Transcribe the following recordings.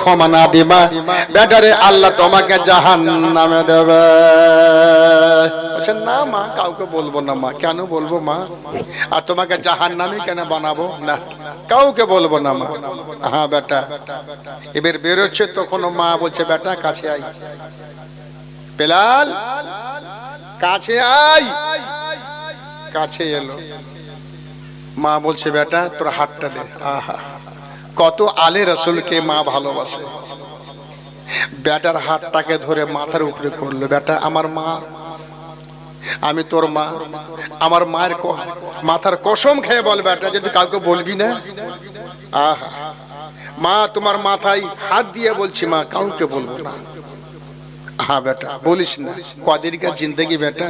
ক্ষমা না দিবা বেটারে আল্লাহ তোমাকে জাহান নামে দেবে। বলছেন না মা, কাউকে বলব না মা। কেন বলব মা? আর তোমাকে জাহান নামে কেন বানাবো? না, কাউকে বলব না মা। হ্যাঁ বেটা। এবার বেরোচ্ছে তখন মা বলছে, বেটা, কাছে আই বেলাল, কাছে আই কাছে এলো। মা বলছে, বেটা, তোর হাতটা দে। আহা। কত আলে রসুলকে মা ভালোবাসে। বেটার হাতটাকে ধরে মাথার উপরে করল বেটা আমার মা, আমি তোর মা, আমার মায়ের মাথার কসম খেয়ে বল বেটা যদি কাউকে বলবি না? আহা, মা, তোমার মাথায় হাত দিয়ে বলছি মা, কাউকে বলব না। হ্যাঁ বেটা বলিস না, কদিনকার জিন্দগি বেটা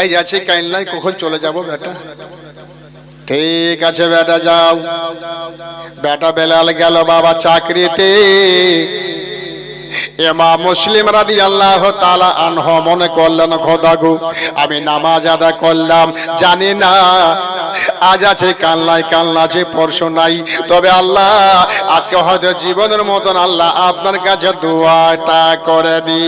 এই যাচ্ছে কাইনলাই কখন চলে যাব বেটা ঠিক আছে বেটা যাও। বেটা বেলাল গেল বাবা চাকরিতে। এমা মুসলিম রাদি আল্লাহ তালা আনহ মনে করলেন খোদাগু আমি নামাজ আদা করলাম, জানি না, আজ আছে কান্নায় কান্না আছে পরশু নাই। তবে আল্লাহ, আজকে হয়তো জীবনের মতন আল্লাহ আপনার কাছে দোয়াটা করে নি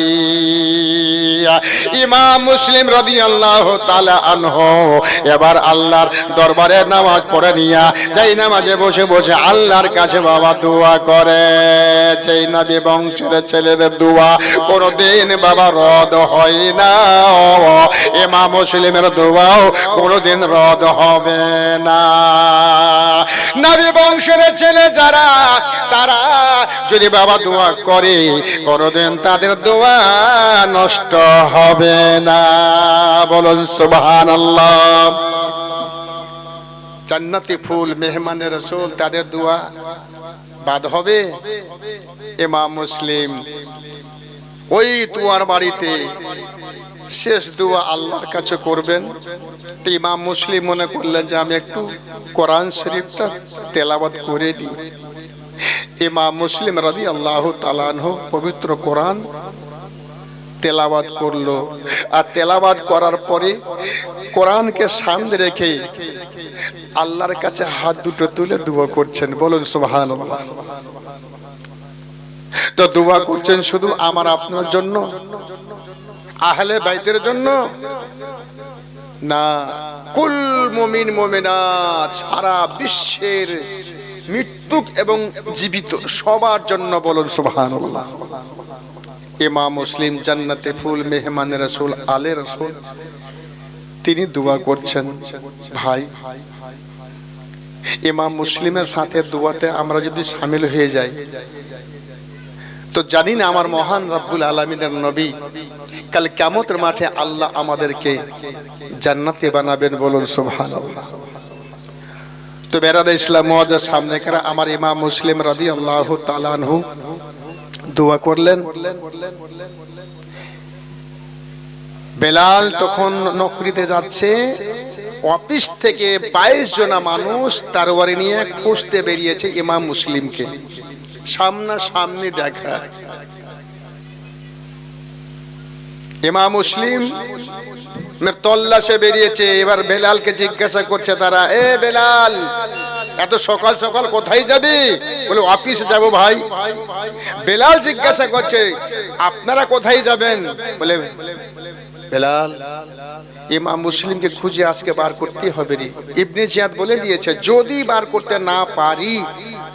ইমাম মুসলিম রাদি আল্লাহ তালা আনহ, এবার আল্লাহর দরবারে নামাজ পড়ে নিয়া, যাই নামাজে বসে বসে আল্লাহর কাছে বাবা দোয়া করে সেই নবী বংশের ছেলেদের দোয়া কোনোদিন বাবা রদ হয় না। এমা মুসলিমের দোয়াও কোনোদিন রদ হবে না। নবী বংশের ছেলে যারা, তারা যদি বাবা দোয়া করে, কোনোদিন তাদের দোয়া নষ্ট হবে না। বলুন সুবহান আল্লাহ জান্নাতি ফুল, মেহমানের রসুল, তাদের দোয়া বাদ হবে? এমা মুসলিম, ওই দুয়ার বাড়িতে শেষ দুয়া আল্লাহর কাছে করবেন। তো ইমাম মুসলিম মনে করলেন যে আমি একটু কোরআন শরীফটা তেলাবাদ করে নিই। ইমাম মুসলিম রাজি আল্লাহ তালানহ পবিত্র কোরআন তেলাবাদ করল। আর তেলাবাদ করার পরে কোরআনকে সামনে রেখে আল্লাহর কাছে হাত দুটো তুলে দুয়া করছেন। বলুন সুবহান তো দুয়া করছেন শুধু আমার আপনার জন্য? আহলে বাইতের জন্য? না, কুল মুমিন মুমিনাত সারা বিশ্বের মৃত্যুক এবং জীবিত সবার জন্য বলুন, সুবহানাল্লাহ। ইমাম মুসলিম জান্নাতে ফুল মেহমান রসুল, আলে রসুল, তিনি দোয়া করছেন, ভাই। ইমাম মুসলিমের সাথে দোয়াতে আমরা যদি সামিল হয়ে যাই, তো জানি না আমার মহান রব্বুল আলমিনের নবী, কাল কেমতের মাঠে আল্লাহ আমাদেরকে জান্নাতে বানাবেন বলুন সুবহান তো বেরাদা ইসলাম সামনে কারা আমার ইমাম মুসলিম রাদি আল্লাহ তালানহু দোয়া করলেন। বেলাল তখন নকরিতে যাচ্ছে। অফিস থেকে বাইশ জনা মানুষ তার বাড়ি নিয়ে খুঁজতে বেরিয়েছে ইমাম মুসলিমকে। সামনা সামনে দেখা। ইমাম মুসলিম তল্লাশে বেরিয়েছে। এবার বেলালকে জিজ্ঞাসা করছে তারা, এ বেলাল এত সকাল সকাল কোথায় যাবি? বলে, অফিসে যাব ভাই। বেলাল জিজ্ঞাসা করছে, আপনারা কোথায় যাবেন? বলে, বেলাল ইমাম মুসলিমকে খুঁজে আজকে বার করতে হবে রে। ইবনে জিয়াদ বলে দিয়েছে, যদি বার করতে না পারি,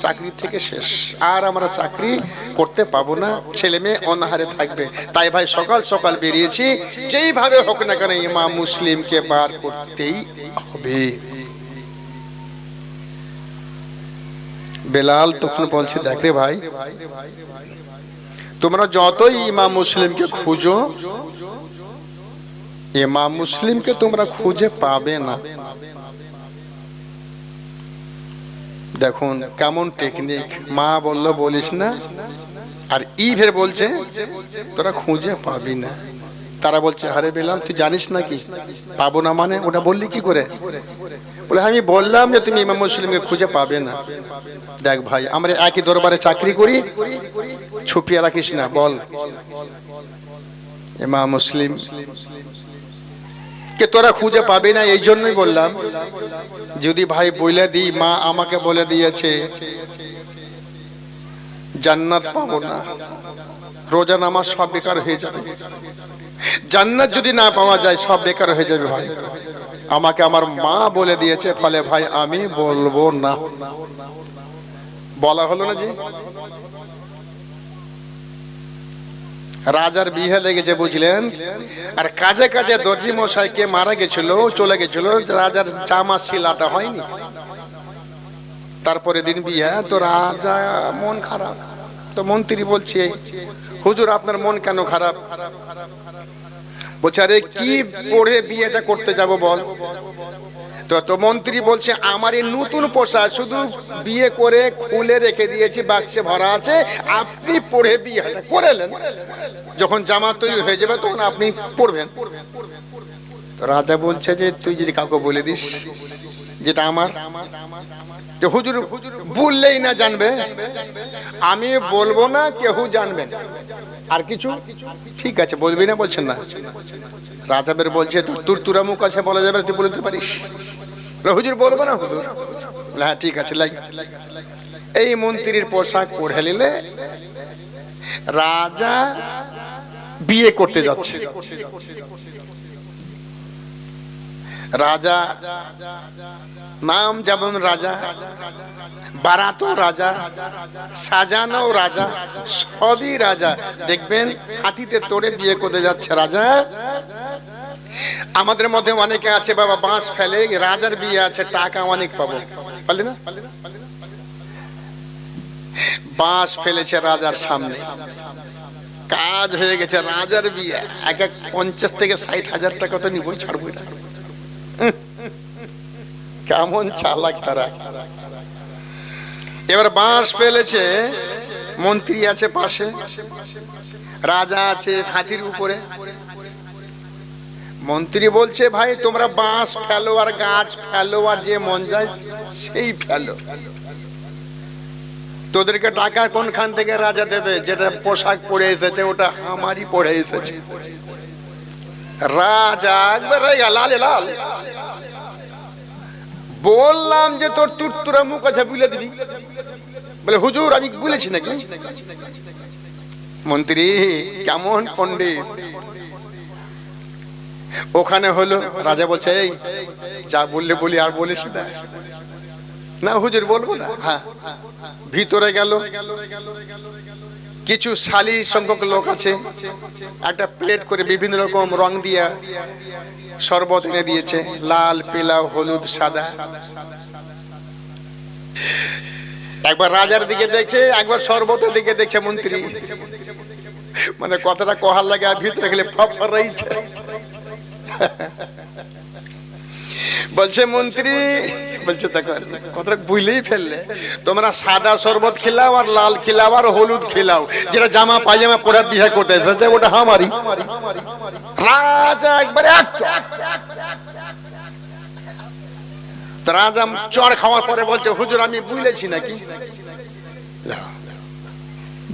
চাকরি থেকে শেষ। আর আমরা চাকরি করতে পাবো না, ছেলে মেয়ে অনাহারে থাকবে। তাই ভাই, সকাল সকাল বেরিয়েছি। যেইভাবে হোক না কেন ইমাম মুসলিমকে বার করতেই হবে। বেলাল তখন বলছে, দেখ রে ভাই, তোমরা যতই ইমাম মুসলিমকে খুঁজো, ইমাম মুসলিমকে তোমরা খুঁজে পাবে না। দেখুন, কেমন টেকনিক মা বলল, বলিস না। আর ই ফের বলছে, তোরা খুঁজে পাবি না। তারা বলছে, আরে বেলাল, তুই জানিস নাকি? পাবো না মানে ওটা বললি কি করে? বলে, আমি বললাম যে তুমি ইমাম মুসলিমকে খুঁজে পাবে না। দেখ ভাই, আমরা একই দরবারে চাকরি করি, ছুপিয়ে রাখিস না, বল। ইমাম মুসলিম, কে তোরা খুঁজে পাবে না? এই জন্যই বললাম। যদি ভাই বলে দিই, মা আমাকে বলে দিয়েছে, জান্নাত পাবো না। রোজা নামাজ সব বেকার হয়ে যাবে। জান্নাত যদি না পাওয়া যায়, সব বেকার হয়ে যাবে ভাই। আমাকে আমার মা বলে দিয়েছে, ফলে ভাই আমি বলব না। বলা হলো না জি? রাজার বিয়ে লেগেছে, বুঝলেন? আর কাজে কাজে দর্জি মশাই কে মারা গেছিল, চলে গেছিল, রাজার জামা শিলাটা হয়নি। তারপরে দিন বিয়ে, তো রাজা মন খারাপ। তো মন্ত্রী বলছে, হুজুর, আপনার মন কেন খারাপ? বলছে, আরে কি পড়ে বিয়েটা করতে যাব বল? তো মন্ত্রী বলছে আমার এই নতুন পোশাক, শুধু বিয়ে করে খুলে রেখে দিয়েছি, বাক্সে ভরা আছে, আপনি পড়ে বিয়ে করেলেন যখন জামা তৈরি হয়ে যাবে, তখন আপনি পড়বেন। রাজা বলছে যে, তুই যদি কাউকে বলে দিস যেটা আমার হুজুর বললেই না জানবে, আমি বলব না কেউ জানবেন আর কিছু? ঠিক আছে, বলবি না, বলছেন না। রাজাবের বলছে, তোর তুর তুরা মুখ আছে, বলা যাবে তুই বলতে পারিস? হুজুর, বলব না, হুজুর। হ্যাঁ ঠিক আছে, লাই। এই মন্ত্রীর পোশাক পরে নিলে রাজা বিয়ে করতে যাচ্ছে। রাজা নাম যেমন রাজা বারাতো রাজা সাজানো রাজা সবই রাজা দেখবেন হাতিতে তোড়ে বিয়ে করতে যাচ্ছে রাজা আমাদের মধ্যে অনেকে আছে বাবা বাঁশ ফেলে রাজার বিয়ে আছে টাকা অনেক পাবো পারলি না বাঁশ ফেলেছে রাজার সামনে কাজ হয়ে গেছে রাজার বিয়ে এক এক পঞ্চাশ থেকে ষাট হাজার টাকা তো নিবই ছাড়বই না কেমন চালাক তারা। এবার বাঁশ ফেলেছে, মন্ত্রী আছে পাশে, রাজা আছে হাতির উপরে। মন্ত্রী বলছে, ভাই, তোমরা বাঁশ ফেলো আর গাছ ফেলো আর যে মন যায় সেই ফেলো। তোদেরকে টাকা কোনখান থেকে রাজা দেবে? যেটা পোশাক পরে এসেছে, ওটা আমারই পরে এসেছে। রাজা, একবার লালে, লাল। বললাম যে তোর তুরতুরা মুখ আছে বুলে দিবি। বলে, হুজুর, আমি বলেছি নাকি? মন্ত্রী, কেমন পণ্ডিত। ওখানে হলো, রাজা বলছে, এই, যা বললে বলি, আর বলিস না। না, হুজুর, বলব না? হ্যাঁ। ভিতরে গেল। কিছু শালি সংখ্যক লোক আছে। একটা প্লেট করে বিভিন্ন রকম রং দিয়া শরবত এনে দিয়েছে। লাল পেলা হলুদ, সাদা। একবার রাজার দিকে দেখছে, একবার শরবতের দিকে দেখছে মন্ত্রী। মানে কথাটা কহার লাগে আর ভিতরে গেলে বলছে, মন্ত্রী বলছে দেখো কথাটা বুঝলেই ফেললে। তোমরা সাদা শরবত খিলাও আর লাল খিলাও আর হলুদ খিলাও। যেটা জামা পায়জামা পরে বিয়ে করতে এসেছে, ওটা আমারই। রাজা একবারে। রাজা চড় খাওয়ার পরে বলছে, হুজুর, আমি বুঝলেছি নাকি?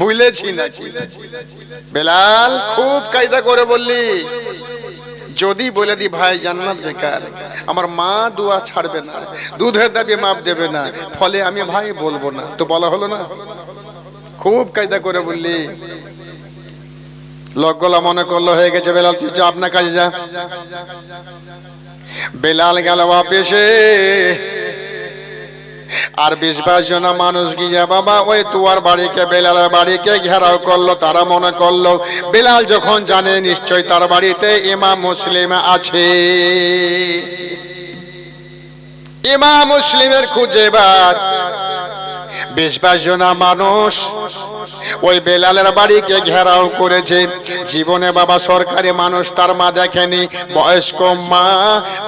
বুঝলেছি নাকি? বেলাল খুব কায়দা করে বললি যদি বলে দি, ভাই, জান্নাত বেকার। আমার মা দোয়া ছাড়বে না, দুধের দাবি মাপ দেবে না, ফলে আমি ভাই বলব না। তো বলা হলো না? খুব কায়দা করে বললি। লোকগুলা মনে করল, হয়ে গেছে বেলাল, তুই যা, আপনার কাজে যা। বেলাল গেল অফিসে। আর বিশ বাইশ জন মানুষ গিয়ে বাবা, ওই তুয়ার বাড়িকে, বেলালের বাড়িকে ঘেরাও করল, তারা মনে করল, বেলাল যখন জানে নিশ্চয় তার বাড়িতে ইমাম মুসলিম আছে। ইমাম মুসলিমের খুঁজে এবার বেশ বাইশ জনা মানুষ। ওই বেলালের বাড়িকে ঘেরাও করেছে। জীবনে বাবা সরকারি মানুষ, তার মা দেখেনি। বয়স্ক মা,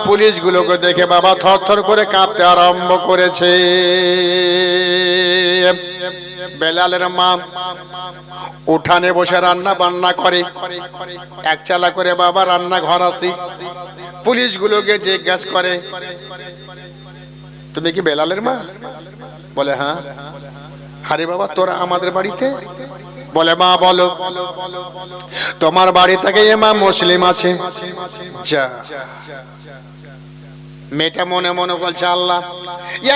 পুলিশগুলোকে দেখে বাবা থরথর করে কাঁপতে আরম্ভ করেছে। বেলালের মা উঠানে বসে রান্না বান্না করে। এক চালা করে বাবা রান্না ঘর আসি পুলিশগুলোকে জিজ্ঞাসা করে, তুমি কি বেলালের মা? বলে হ্যাঁ? হারে বাবা, তোরা আমাদের বাড়িতে? বলে, মা, বলো। তোমার বাড়ি থেকে মা মুসলিম আছে। মেয়েটা মনে মনে বলছে, আল্লাহ,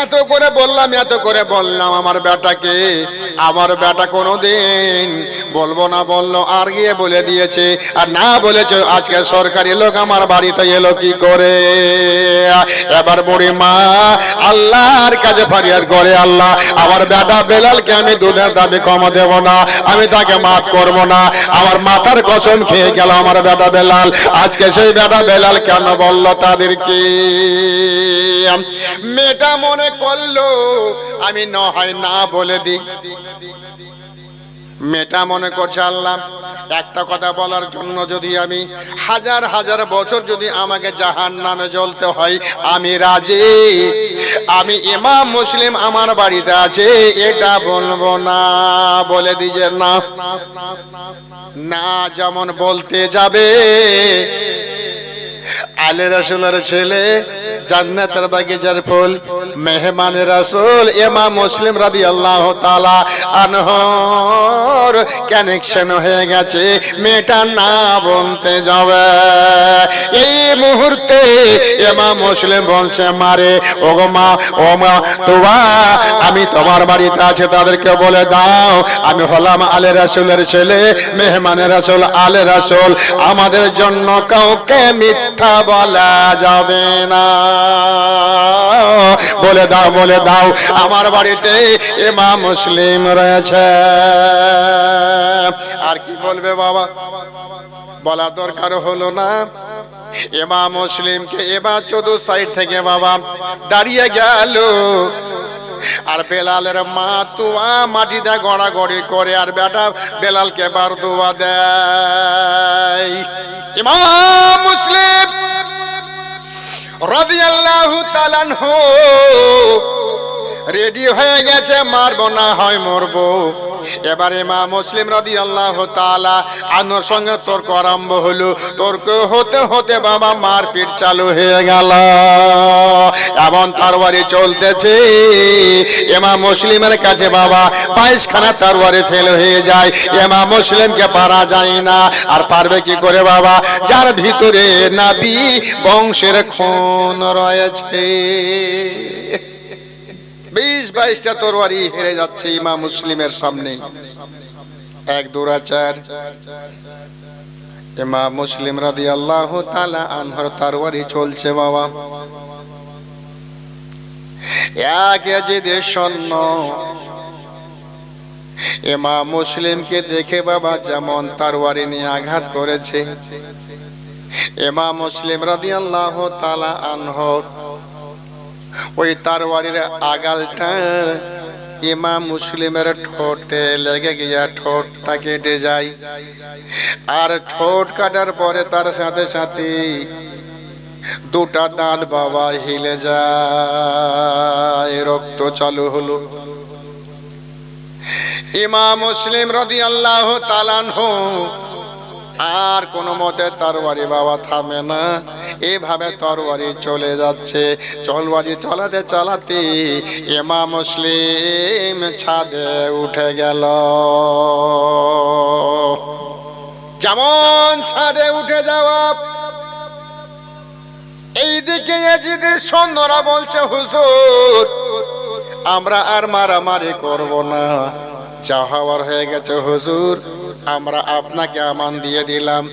এত করে বললাম, এত করে বললাম, আমার বেটাকে, আমার বেটা কোনোদিন বলব না, বলল, আর গিয়ে বলে দিয়েছে, আর না বলেছে, আজকে সরকারি লোক আমার বাড়িতে এলো কি করে? এবার বুড়ি মা, আল্লাহর কাছে ফরিয়াদ করে, আল্লাহ, আমার বেটা বেলালকে আমি দুধের দাবি কমা দেব না, আমি তাকে মাফ করব না, আমার মাথার কসম খেয়ে গেল আমার বেটা বেলাল, আজকে সেই বেটা বেলাল কেন বলল তাদেরকে? মেয়েটা মনে করল, আমি হয় না বলে দিই। মেয়েটা মনে করছে, আল্লাহ, একটা কথা বলার জন্য যদি আমি হাজার হাজার বছর যদি আমাকে জাহান নামে জ্বলতে হয়, আমি রাজি। আমি ইমাম মুসলিম আমার বাড়িতে আছে, এটা বলব না, বলে দিছে না। না যেমন বলতে যাবে, আলে রসুলের ছেলে জান্নাতের বাগিচার ফুল মেহমান রাসুল এমা মুসলিম রাদি আল্লাহ তালা আনহর কানেকশন হয়ে গেছে। মেয়েটা না বলতে যাবে। এই মুহূর্তে এমা মুসলিম বলছে, মারে ও গো মা, ও মা, তোবা, আমি তোমার বাড়িতে আছে, তাদেরকে বলে দাও, আমি হলাম আলে রাসুলের ছেলে, মেহমানের রাসুল আলে রাসুল। আমাদের জন্য কাউকে মিথ্যা বলা যাবে না। বলে দাও বলে দাও, আমার বাড়িতে এমা মুসলিম রয়েছে। আর কি বলবে বাবা? বলার দরকার হলো না। এমা মুসলিমকে এবার চোদ্দ সাইড থেকে বাবা দাঁড়িয়ে গেল। আর বেলালের মা তুয়া মাটিতে গড়াগড়ি করে, আর বেটা বেলালকে বার দুয়া দেয়। ইমাম মুসলিম রাদিয়াল্লাহু তাআলাহু রেডি হয়ে গেছে, মারবো না হয় মরবো। এবারে মা মুসলিম রাদি আল্লাহ তালা আনোর সঙ্গে তর্ক আরম্ভ হলো। তর্ক হতে হতে বাবা মারপিট চালু হয়ে গেল। এমন তরবারি চলতেছে এমা মুসলিমের কাছে বাবা বাইশ খানা ফেল হয়ে যায়। এমা মুসলিমকে পারা যায় না। আর পারবে কি করে বাবা? যার ভিতরে নাবি বংশের খুন রয়েছে। বিশ, বাইশটা তরবারি হেরে যাচ্ছে ইমাম মুসলিমের সামনে। এক দুরাচার ইমাম মুসলিম রাদি আল্লাহ তালা আনহর তরবারি চলছে বাবা। এক এজিদের সৈন্য ইমাম মুসলিমকে দেখে বাবা যেমন তরবারি নিয়ে আঘাত করেছে। ইমাম মুসলিম রাদি আল্লাহ তালা আনহর ওই তারওয়ারির আগালটা ইমাম মুসলিমের ঠোঁটে লেগে গিয়া ঠোঁটটা কেটে যায় আর ঠোঁট কাটার পরে তার সাথে সাথে দুটা দাঁত বাবা হিলে যায়, রক্ত চালু হলো। ইমাম মুসলিম রদি আল্লাহ তালানহু আর কোনো মতে তরবারি বাবা থামে না। এভাবে তরবারি চলে যাচ্ছে। চলবারি চলাতে চালাতে এমা মুসলিম ছাদে উঠে গেল। যেমন ছাদে উঠে যাওয়া। এইদিকে এজিদের বলছে, হুজুর, আমরা আর মারামারি করব না। যা হওয়ার হয়ে গেছে, হুজুর। আমরা আপনাকে আমান দিয়ে দিলাম।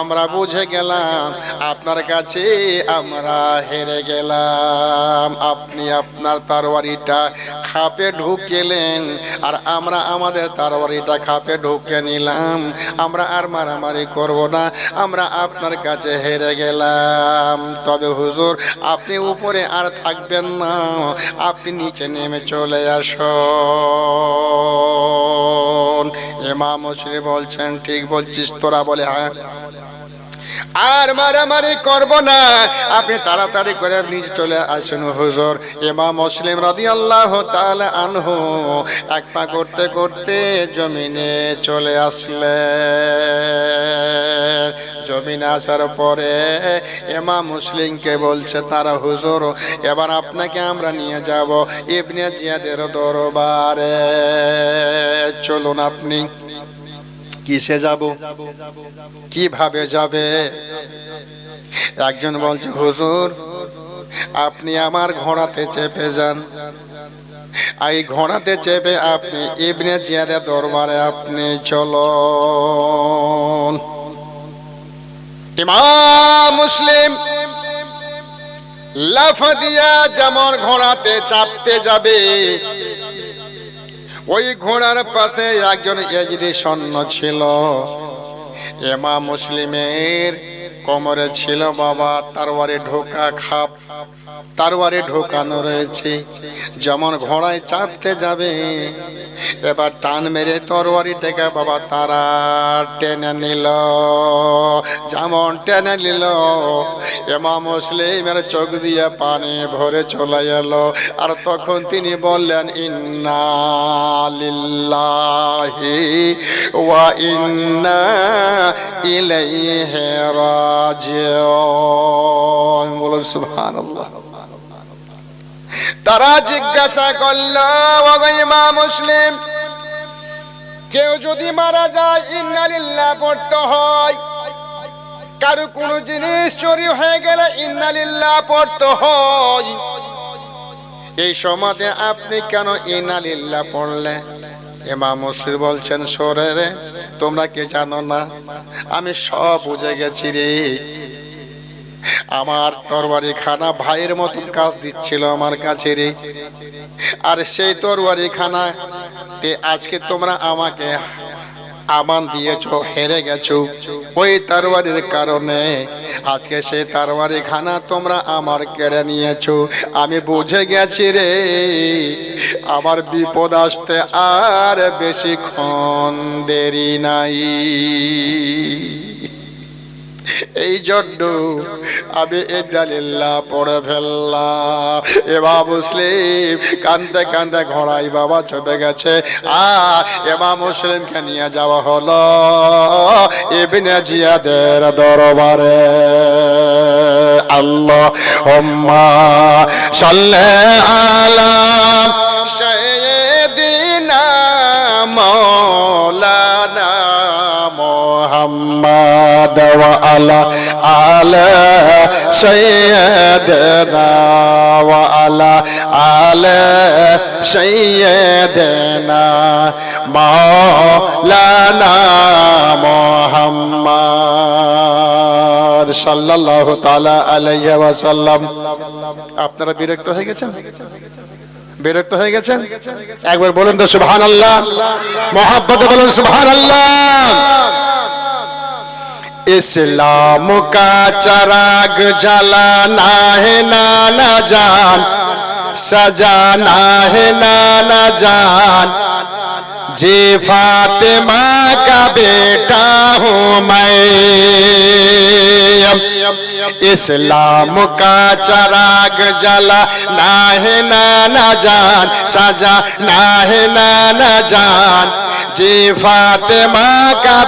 আমরা বুঝে গেলাম, আপনার কাছে আমরা হেরে গেলাম। আপনি আপনার তরবারিটা খাপে ঢুকেলেন আর আমরা আমাদের তরবারিটা খাপে ঢুকে নিলাম। আমরা আর মারামারি করব না, আমরা আপনার কাছে হেরে গেলাম। তবে হুজুর, আপনি উপরে আর থাকবেন না, আপনি নিচে নেমে চলে আসুন। ইমাম মুসলিম বলছেন, ঠিক বলছিস তোরা বলে হ্যাঁ। আর মারামারি করব না। আপনি তাড়াতাড়ি করে নিচে চলে আসুন হুজুর। ইমাম মুসলিম রাদিয়াল্লাহু তাআলা আনহু এক পা করতে করতে জমিনে চলে আসলে জমিনে আসার পরে এমা মুসলিমকে বলছে, তারা হুজুর, এবার আপনাকে আমরা নিয়ে যাব ইবনে জিয়াদের দরবারে। চলুন আপনি। কিসে যাব? কীভাবে যাবে? একজন বলছে, হুজুর, আপনি আমার ঘোড়াতে চেপে যান। এই ঘোড়াতে চেপে আপনি ইবনে জিয়াদের দরবারে আপনি ইমাম মুসলিম লাফ দিয়া যেমন ঘোড়াতে চাপতে যাবে ওই ঘোড়ার পাশে একজন এজরি সৈন্য ছিল। এমা মুসলিমের কোমরে ছিল বাবা, তারওয়ারে ঢোকা খাপ, তারওয়ারে ঢোকানো রয়েছে। যেমন ঘোড়ায় চাপতে যাবে এবার টান মেরে তরওয়ারিটাকে বাবা তারা টেনে নিল। যেমন টেনে নিল এমা মুসলিমের চোখ দিয়ে পানি ভরে চলে এলো। আর তখন তিনি বললেন, ইন্না লিল্লাহি ওয়া ইন্না ইলাইহি রাজিউন। বলুন, সুবহানাল্লাহ। তারা জিজ্ঞাসা করল মা মুসলিম, কেউ যদি মারা যায়, ইন্নালিল্লাহ পড়তে হয়। কারও কোনো জিনিস চুরি হয়ে গেলে ইন্নালিল্লাহ পড়তে হয়। এই সমাজে আপনি কেন ইনালিল্লাহ পড়লে? এমা মুসির বলছেন, সরে রে, তোমরা কি জানো না? আমি সব বুঝে গেছি রে। আমার তরবারি খানা ভাইয়ের মতো কাজ দিচ্ছিল আমার কাছে রে। আর সেই তরবারি খানা আজকে তোমরা আমাকে আমান দিয়েছ, হেরে গেছো। ওই তরবারির কারণে আজকে সেই তরবারি খানা তোমরা আমার কেড়ে নিয়েছো। আমি বুঝে গেছি রে, আমার বিপদ আসতে আর বেশিক্ষণ দেরি নাই। এই জন্য আমি ইন্নালিল্লাহ পড়ে ফেললাম। এবা মুসলিম, কান্দতে কান্দতে ঘোড়াই বাবা চলে গেছে। আর এবা মুসলিমকে নিয়ে যাওয়া হলো ইবনে জিয়াদের দরবারে। আল্লাহ, হোম্মা সাল্লে আলাম সাইয়্যিদিনা মাওলানা মোহাম্মদ। আলা আলা সাইয়্যিদিনা ওয়া আলা আলা সাইয়্যিদিনা মাওলানা মোহাম্মদ সাল্লাল্লাহু তাআলা আলাইহি ওয়া সাল্লাম আপনারা বিরক্ত হয়ে গেছেন? বিরক্ত হয়ে গেছেন? একবার বলুন তো সুবহান আল্লাহ মোহাব্বতে বলুন সুবহান আল্লাহ इस्लाम का चराग जलाना है नाना जान, सजाना है नाना जान। जी फातिमा का बेटा हूँ मैं। इस्लाम का चराग जला ना है नाना जान सजा ना है नाना जान। जी फातिमा का